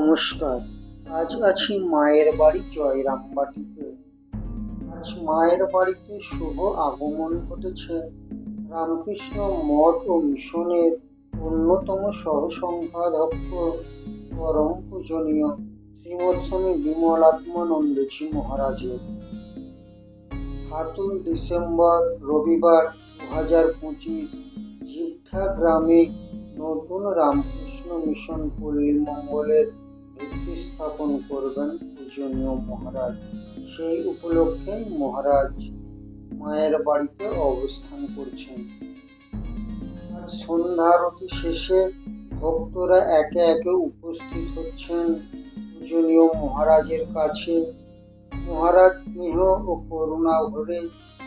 নমস্কার। আজ আছি মায়ের বাড়ি জয়রামবাটিতে। আজ মায়ের বাড়িতে শুভ আগমন ঘটেছে। রামকৃষ্ণ মঠ ও মিশনের অন্যতম সহসংখ্যাধ্যক্ষ পরম পূজনীয় শ্রীমৎ স্বামী বিমলাত্মানন্দজি মহারাজের। সাতই ডিসেম্বর রবিবার দু হাজার পঁচিশ জিঠা গ্রামে নতুন রামকৃষ্ণ মিশন পল্লী মঙ্গলের স্থাপন করবেন পূজনীয় মহারাজ। সেই উপলক্ষে মহারাজ মায়ের বাড়িতে অবস্থান করছেন। শেষে ভক্তরা একে একে উপস্থিত হচ্ছেন পূজনীয় মহারাজের কাছে। মহারাজ স্নেহ ও করুণা ভরে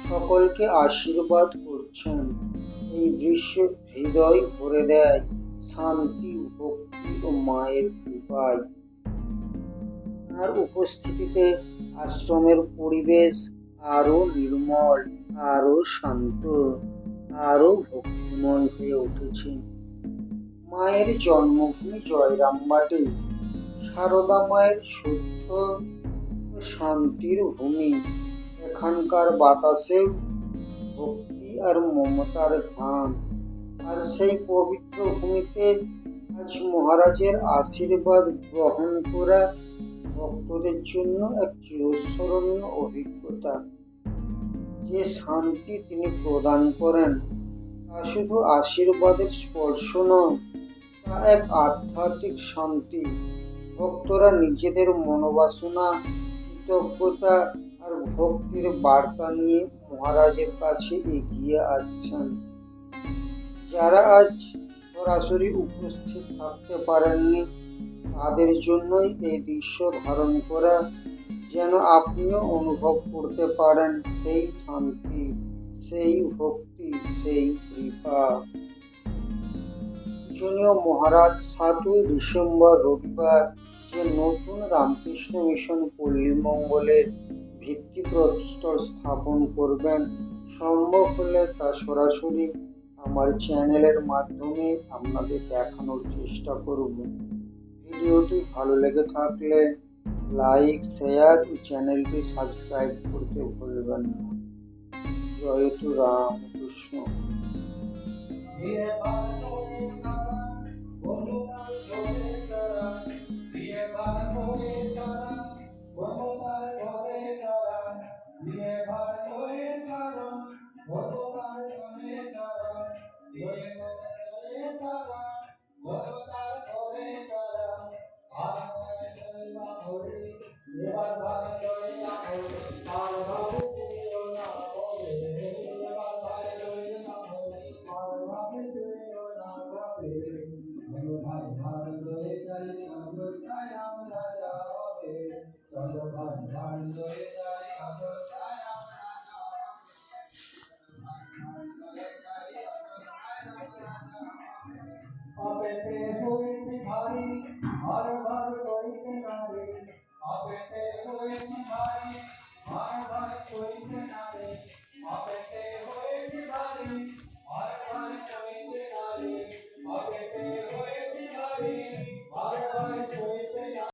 সকলকে আশীর্বাদ করছেন। এই দৃশ্য হৃদয় ভরে দেয় শান্তি, ভক্তি ও মায়ের কৃপায়। তার উপস্থিতিতে আশ্রমের পরিবেশ আরও নির্মল, আরও শান্ত, আরও ভক্তিময় হয়ে উঠেছে। মায়ের জন্মভূমি জয়রামবাটি সারদা মায়ের শুদ্ধ শান্তির ভূমি। এখানকার বাতাসে ভক্তি আর মমতার ঘাম আর সেই পবিত্র ভূমিতে আজ মহারাজের আশীর্বাদ গ্রহণ করা ভক্তদের জন্য এক চিরস্মরণীয় অভিজ্ঞতা। যে শান্তি তিনি প্রদান করেন, তা শুধু আশীর্বাদের স্পর্শ নয়, তা এক আধ্যাত্মিক শান্তি। ভক্তরা নিজেদের মনোবাসনা, কৃতজ্ঞতা আর ভক্তির বার্তা নিয়ে মহারাজের কাছে এগিয়ে আসছেন। যারা আজ সরাসরি উপস্থিত থাকতে পারেননি তাদের জন্যই এই দৃশ্য ধারণ করা যেন আপনিও অনুভব করতে পারেন সেই শান্তি, সেই ভক্তি, সেই কৃপা। পূজনীয় মহারাজ সাতই ডিসেম্বর রবিবার যে নতুন রামকৃষ্ণ মিশন পল্লীমঙ্গলের ভিত্তিপ্রস্তর স্থাপন করবেন, সম্ভব হলে তা সরাসরি আমার চ্যানেলের মাধ্যমে আপনাদের দেখানোর চেষ্টা করব। ভিডিওটি ভালো লেগে থাকলে লাইক শেয়ার ও চ্যানেলটি সাবস্ক্রাইব করতে ভুলবেন না জয়তু রামকৃষ্ণ অপেতে হয়েছে ভারী হর হর করিতে নারী অপেতে ভারী